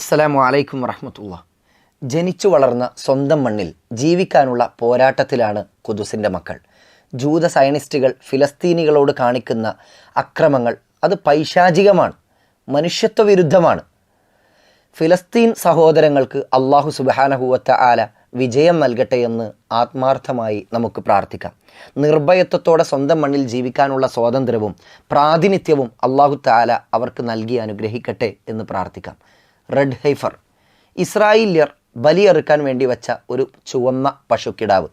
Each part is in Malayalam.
അസ്സലാമു അലൈക്കും വറഹമത്തുള്ള. ജനിച്ചു വളർന്ന സ്വന്തം മണ്ണിൽ ജീവിക്കാനുള്ള പോരാട്ടത്തിലാണ് കുദുസിന്റെ മക്കൾ. ജൂത സയനിസ്റ്റുകൾ ഫിലസ്തീനികളോട് കാണിക്കുന്ന അക്രമങ്ങൾ അത് പൈശാചികമാണ് മനുഷ്യത്വ വിരുദ്ധമാണ്. ഫിലസ്തീൻ സഹോദരങ്ങൾക്ക് അള്ളാഹു സുബാനഹുവത്ത ആല വിജയം നൽകട്ടെ എന്ന് ആത്മാർത്ഥമായി നമുക്ക് പ്രാർത്ഥിക്കാം. നിർഭയത്വത്തോടെ സ്വന്തം മണ്ണിൽ ജീവിക്കാനുള്ള സ്വാതന്ത്ര്യവും പ്രാതിനിധ്യവും അള്ളാഹു താല അവർക്ക് നൽകി അനുഗ്രഹിക്കട്ടെ എന്ന് പ്രാർത്ഥിക്കാം. Red heifer. ഇസ്രായേല്യർ ബലിയെറുക്കാൻ വേണ്ടി വച്ച ഒരു ചുവന്ന പശുക്കിടാവ്.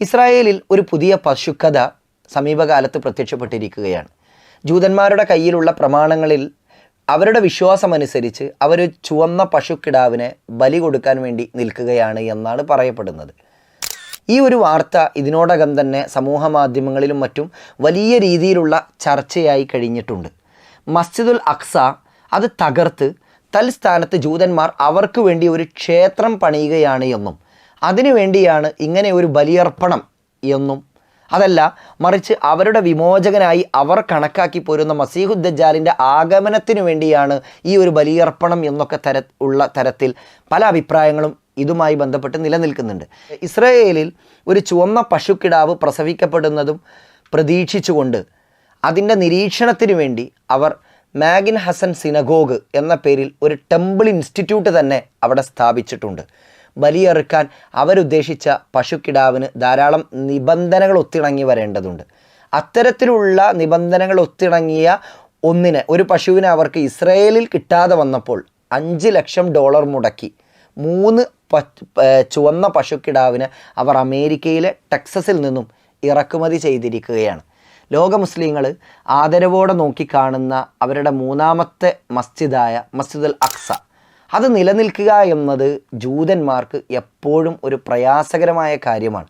ഇസ്രായേലിൽ ഒരു പുതിയ പശുക്കഥ സമീപകാലത്ത് പ്രത്യക്ഷപ്പെട്ടിരിക്കുകയാണ്. ജൂതന്മാരുടെ കയ്യിലുള്ള പ്രമാണങ്ങളിൽ അവരുടെ വിശ്വാസമനുസരിച്ച് അവർ ചുവന്ന പശുക്കിടാവിനെ ബലി കൊടുക്കാൻ വേണ്ടി നിൽക്കുകയാണ് എന്നാണ് പറയപ്പെടുന്നത്. ഈ ഒരു വാർത്ത ഇതിനോടകം തന്നെ സമൂഹ മാധ്യമങ്ങളിലും മറ്റും വലിയ രീതിയിലുള്ള ചർച്ചയായി കഴിഞ്ഞിട്ടുണ്ട്. മസ്ജിദുൽ അക്സ അത് തകർത്ത് തൽസ്ഥാനത്ത് ജൂതന്മാർ അവർക്ക് വേണ്ടി ഒരു ക്ഷേത്രം പണിയുകയാണ് എന്നും അതിനുവേണ്ടിയാണ് ഇങ്ങനെ ഒരു ബലിയർപ്പണം എന്നും. അതല്ല മറിച്ച് അവരുടെ വിമോചകനായി അവർ കണക്കാക്കി പോരുന്ന മസീഹുദ്ദജാലിന്റെ ആഗമനത്തിനു വേണ്ടിയാണ് ഈ ഒരു ബലിയർപ്പണം എന്നൊക്കെ തര ഉള്ള തരത്തിൽ പല അഭിപ്രായങ്ങളും ഇതുമായി ബന്ധപ്പെട്ട് നിലനിൽക്കുന്നുണ്ട്. ഇസ്രയേലിൽ ഒരു ചുവന്ന പശുക്കിടാവ് പ്രസവിക്കപ്പെടുന്നതും പ്രതീക്ഷിച്ചുകൊണ്ട് അതിന്റെ നിരീക്ഷണത്തിനു വേണ്ടി അവർ മാഗിൻ ഹസൻ സിനഗോഗ് എന്ന പേരിൽ ഒരു ടെമ്പിൾ ഇൻസ്റ്റിറ്റ്യൂട്ട് തന്നെ അവിടെ സ്ഥാപിച്ചിട്ടുണ്ട്. ബലിയെറുക്കാൻ അവരുദ്ദേശിച്ച പശുക്കിടാവിന് ധാരാളം നിബന്ധനകൾ ഒത്തിണങ്ങി വരേണ്ടതുണ്ട്. അത്തരത്തിലുള്ള നിബന്ധനകൾ ഒത്തിണങ്ങിയ ഒന്നിനെ ഒരു പശുവിനെ അവർക്ക് ഇസ്രയേലിൽ കിട്ടാതെ വന്നപ്പോൾ അഞ്ച് ലക്ഷം ഡോളർ മുടക്കി മൂന്ന് ചുവന്ന പശുക്കിടാവിന് അവർ അമേരിക്കയിലെ ടെക്സസിൽ നിന്നും ഇറക്കുമതി ചെയ്തിരിക്കുകയാണ്. ലോക മുസ്ലിങ്ങൾ ആദരവോടെ നോക്കിക്കാണുന്ന അവരുടെ മൂന്നാമത്തെ മസ്ജിദായ മസ്ജിദുൽ അക്സ. അത് നിലനിൽക്കുക എന്നത് ജൂതന്മാർക്ക് എപ്പോഴും ഒരു പ്രയാസകരമായ കാര്യമാണ്.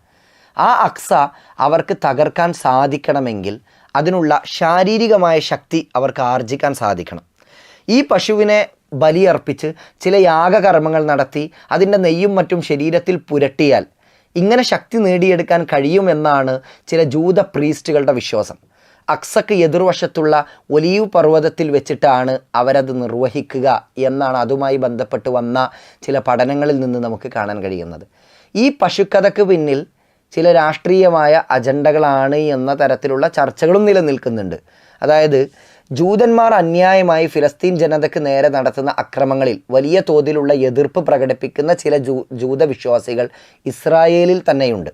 ആ അക്സ അവർക്ക് തകർക്കാൻ സാധിക്കണമെങ്കിൽ അതിനുള്ള ശാരീരികമായ ശക്തി അവർക്ക് ആർജിക്കാൻ സാധിക്കണം. ഈ പശുവിനെ ബലിയർപ്പിച്ച് ചില യാഗകർമ്മങ്ങൾ നടത്തി അതിന്റെ നെയ്യും മറ്റും ശരീരത്തിൽ പുരട്ടിയാൽ ഇങ്ങനെ ശക്തി നേടിയെടുക്കാൻ കഴിയുമെന്നാണ് ചില ജൂത പ്രീസ്റ്റുകളുടെ വിശ്വാസം. അക്സക്ക് എതിർവശത്തുള്ള ഒലീവ് പർവതത്തിൽ വെച്ചിട്ടാണ് അവരത് നിർവഹിക്കുക എന്നാണ് അതുമായി ബന്ധപ്പെട്ട് വന്ന ചില പഠനങ്ങളിൽ നിന്ന് നമുക്ക് കാണാൻ കഴിയുന്നത്. ഈ പശുക്കഥക്ക് പിന്നിൽ ചില രാഷ്ട്രീയമായ അജണ്ടകളാണ് എന്ന തരത്തിലുള്ള ചർച്ചകളും നിലനിൽക്കുന്നുണ്ട്. അതായത് ജൂതന്മാർ അന്യായമായി ഫിലസ്തീൻ ജനതയ്ക്ക് നേരെ നടത്തുന്ന അക്രമങ്ങളിൽ വലിയ തോതിലുള്ള എതിർപ്പ് പ്രകടിപ്പിക്കുന്ന ചില ജൂ ജൂതവിശ്വാസികൾ ഇസ്രായേലിൽ തന്നെയുണ്ട്.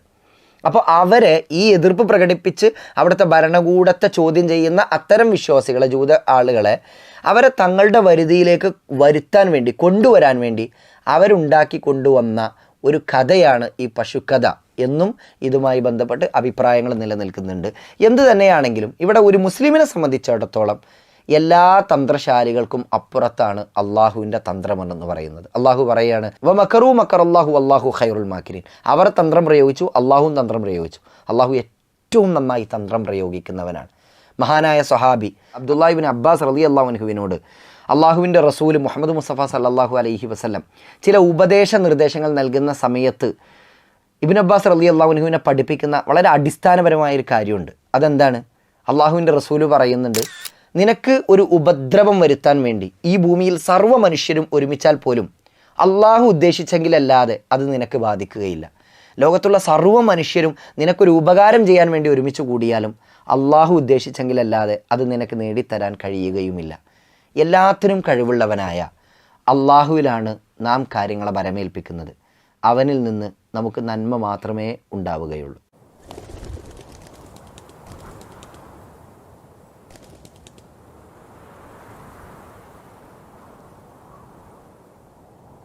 അപ്പോൾ അവരെ ഈ എതിർപ്പ് പ്രകടിപ്പിച്ച് അവിടുത്തെ ഭരണകൂടത്തെ ചോദ്യം ചെയ്യുന്ന അത്തരം വിശ്വാസികളെ ജൂത ആളുകളെ അവരെ തങ്ങളുടെ വരുതിയിലേക്ക് വരുത്താൻ വേണ്ടി കൊണ്ടുവരാൻ വേണ്ടി അവരുണ്ടാക്കി കൊണ്ടുവന്ന ഒരു കഥയാണ് ഈ പശുക്കഥ. എന്നും ഇതുമായി ബന്ധപ്പെട്ട് അഭിപ്രായങ്ങൾ നിലനിൽക്കുന്നുണ്ട്. എന്തു തന്നെയാണെങ്കിലും ഇവിടെ ഒരു മുസ്ലിമിനെ സംബന്ധിച്ചിടത്തോളം എല്ലാ തന്ത്രശാലികൾക്കും അപ്പുറത്താണ് അള്ളാഹുവിന്റെ തന്ത്രമെന്ന് പറയുന്നത്. അള്ളാഹു പറയാണ് വ മക്കറു മക്കർ അള്ളാഹു അള്ളാഹു ഖൈറുൽ മാക്കിരീൻ. അവർ തന്ത്രം പ്രയോഗിച്ചു അള്ളാഹുവും തന്ത്രം പ്രയോഗിച്ചു. അള്ളാഹു ഏറ്റവും നന്നായി തന്ത്രം പ്രയോഗിക്കുന്നവനാണ്. മഹാനായ സൊഹാബി അബ്ദുല്ലാഹിബിൻ അബ്ബാസ് റലി അള്ളാഹുനുഹുവിനോട് അള്ളാഹുവിന്റെ റസൂൽ മുഹമ്മദ് മുസ്തഫ സല്ലാഹു അലൈഹി വസ്ലം ചില ഉപദേശ നിർദ്ദേശങ്ങൾ നൽകുന്ന സമയത്ത് ഇബിൻ അബ്ബാസ് റലി അള്ളാഹുനുഹുവിനെ പഠിപ്പിക്കുന്ന വളരെ അടിസ്ഥാനപരമായ ഒരു കാര്യമുണ്ട്. അതെന്താണ്? അള്ളാഹുവിന്റെ റസൂൽ പറയുന്നുണ്ട് നിനക്ക് ഒരു ഉപദ്രവം വരുത്താൻ വേണ്ടി ഈ ഭൂമിയിൽ സർവ മനുഷ്യരും ഒരുമിച്ചാൽ പോലും അള്ളാഹു ഉദ്ദേശിച്ചെങ്കിലല്ലാതെ അത് നിനക്ക് ബാധിക്കുകയില്ല. ലോകത്തുള്ള സർവ മനുഷ്യരും നിനക്കൊരു ഉപകാരം ചെയ്യാൻ വേണ്ടി ഒരുമിച്ച് കൂടിയാലും അള്ളാഹു ഉദ്ദേശിച്ചെങ്കിലല്ലാതെ അത് നിനക്ക് നേടിത്തരാൻ കഴിയുകയുമില്ല. എല്ലാത്തിനും കഴിവുള്ളവനായ അള്ളാഹുവിലാണ് നാം കാര്യങ്ങളെ വരമേൽപ്പിക്കുന്നത്. അവനിൽ നിന്ന് നമുക്ക് നന്മ മാത്രമേ ഉണ്ടാവുകയുള്ളൂ.